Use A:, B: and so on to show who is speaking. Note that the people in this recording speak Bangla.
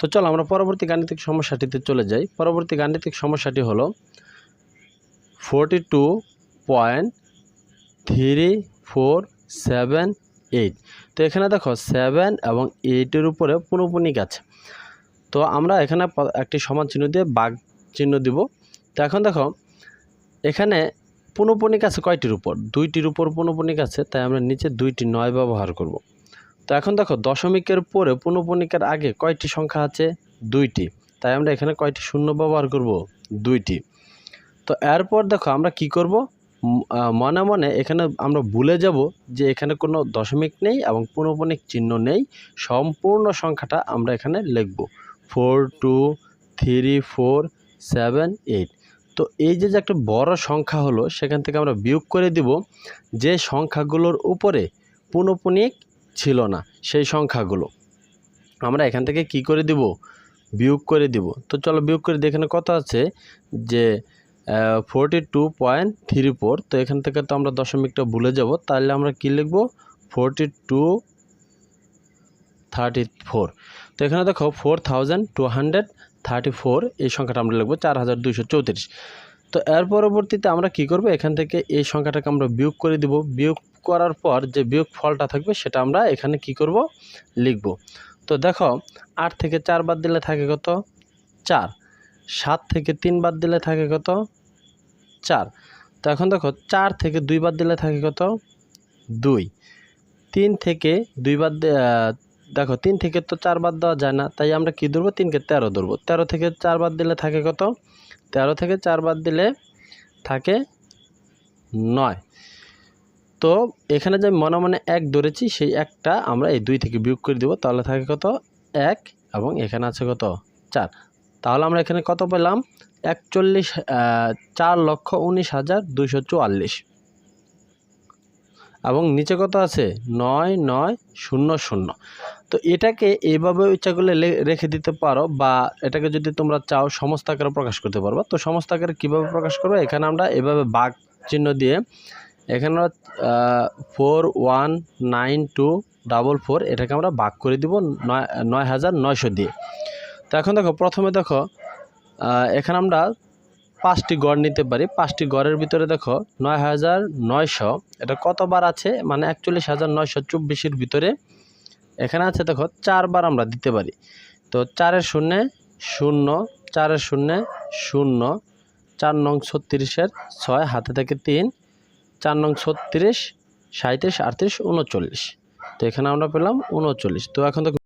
A: তো চলো আমরা পরবর্তী গাণিতিক সমস্যাটিতে চলে যাই। পরবর্তী গাণিতিক সমস্যাটি হলো forty two point three four seven eight তো এখানে দেখো সেভেন এবং এইটের উপরে পুনঃপুনিক আছে। তো আমরা এখানে একটি সমান চিহ্ন দিয়ে বাঘ চিহ্ন দিব। তো এখন দেখো, এখানে পুনঃপুনিক আছে কয়টির উপর? দুইটির উপর পুনঃপুনিক আছে, তাই আমরা নিচে দুইটি নয় ব্যবহার করব। তো এখন দেখো, দশমিকের পরে পুনঃপুনিকের আগে কয়টি সংখ্যা আছে? দুইটি। তাই আমরা এখানে কয়টি শূন্য ব্যবহার করব? দুইটি। তো এরপর দেখো, আমরা কি করব? মনে মনে এখানে আমরা ভুলে যাব যে এখানে কোনো দশমিক নেই এবং পুনঃপুনিক চিহ্ন নেই। সম্পূর্ণ সংখ্যাটা আমরা এখানে লিখব। Four, two, three, four, seven, eight. তো এই যে যে একটা বড় সংখ্যা হলো, সেখান থেকে আমরা বিয়োগ করে দিব। যে সংখ্যাগুলোর উপরে পুনঃপুনিক ছিল না, সেই সংখ্যাগুলো। আমরা এখান থেকে কি করে দিব? বিয়োগ করে দিব। তো চলো বিয়োগ করে দিই এখানে কত আছে যে forty two point three four তো এখান থেকে তো আমরা দশমিকটা ভুলে যাব। তাহলে আমরা কি লিখব? ফোরটি টু থার্টি ফোর তো এখানে দেখো four thousand two hundred thirty four এই সংখ্যাটা আমরা লিখব চার হাজার দুইশো চৌত্রিশ। তো এর পরবর্তীতে আমরা কি করব? এখান থেকে এই সংখ্যাটাকে আমরা বিয়োগ করে দিব। বিয়োগ করার পর যে বিয়োগ ফলটা থাকবে সেটা আমরা এখানে কি করব? লিখব। তো দেখো, আট থেকে চার বাদ দিলে থাকে কত? চার। সাত থেকে তিন বাদ দিলে থাকে কত? চার। তো এখন দেখো, চার থেকে দুই বাদ দিলে থাকে কত? দুই। তিন থেকে দুই বাদ দেখো, তিন থেকে তো চার বাদ দেওয়া যায় না, তাই আমরা কি ধরবো? তিনকে তেরো ধরবো। তেরো থেকে চার বাদ দিলে থাকে কত? তেরো থেকে চার বাদ দিলে থাকে নয়। তো এখানে যে মনে মনে এক ধরেছি, সেই একটা আমরা এই দুই থেকে বিয়োগ করে দেবো। তাহলে থাকে কত? এক এবং এখানে আছে কত? চার। তাহলে আমরা এখানে কত পেলাম? একচল্লিশ চার লক্ষ উনিশ হাজার দুইশো চুয়াল্লিশ। এবং নিচে কত আছে? নয় নয়, শূন্য শূন্য। তো এটাকে এইভাবে ইচ্ছা করলে রেখে দিতে পারো বা এটাকে যদি তোমরা চাও সমস্ত আকারে প্রকাশ করতে পারব। তো সমস্ত আকারে কীভাবে প্রকাশ করব? এখানে আমরা এভাবে বাঘ চিহ্ন দিয়ে এখানে four one nine two double four এটাকে আমরা ভাগ করে দিব নয় হাজার নয়শো দিয়ে। তো এখন দেখো, প্রথমে দেখো এখানে আমরা পাঁচটি গড় নিতে পারি। পাঁচটি গড়ের ভিতরে দেখো, নয় হাজার নয়শো, এটা কতবার আছে? মানে একচল্লিশ হাজার নয়শো চব্বিশের ভিতরে এখানে আছে দেখো, চারবার আমরা দিতে পারি। তো চারের শূন্যে শূন্য, চারের শূন্যে শূন্য, চার নং ছত্রিশের ছয়, হাতে থেকে তিন চার নং ছত্রিশ সাঁত্রিশ আটত্রিশ উনচল্লিশ। তো এখানে আমরা পেলাম উনচল্লিশ। তো এখন দেখো